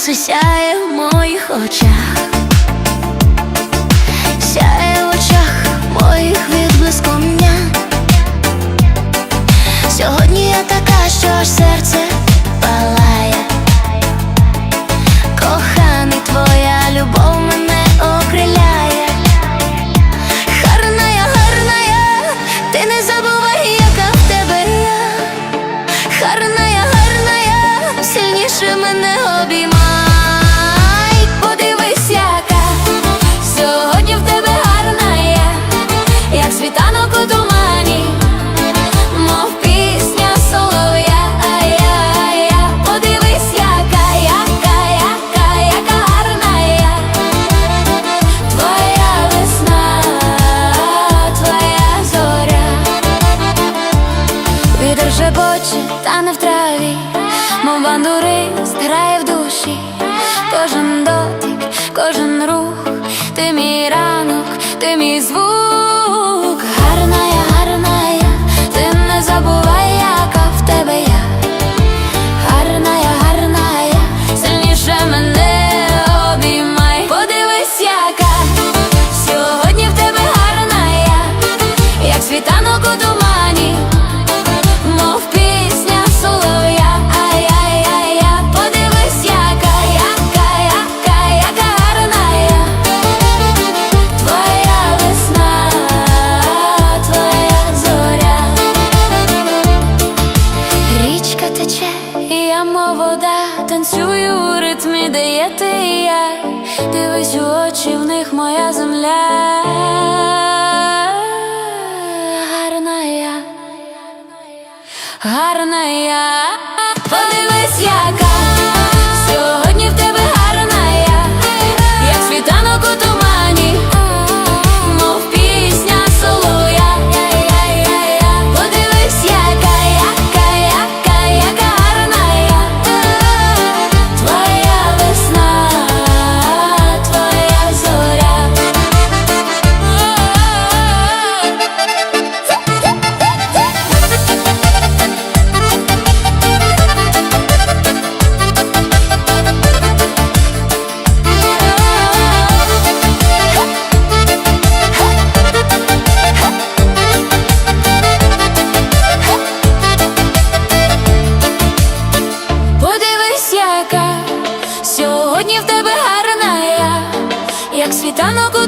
сонце сяє в моїх очах, сяє в очах моїх відблиском дня. Сьогодні я така, що аж серце палає. Коханий, твоя любов мене окриляє. Гарна я, гарна я, ти не забувай, яка в тебе я. Гарна я, гарна я, сильніше мене обіймай. Шепоче, та не в траві, мов бандурист грає в душі, кожен дотик, кожен рух, ти мій ранок, ти мій звук, гарна я, гарна я, ти не забувай, яка в тебе я, гарна гарна сильніше мене обіймай, подивись, яка сьогодні в тебе гарна як світанок у тумані мов і я мов вода, танцюю у ритмі, де є ти і я, дивись у очі, в них моя земля, гарна я. Гарна я, подивись, яка як світанок у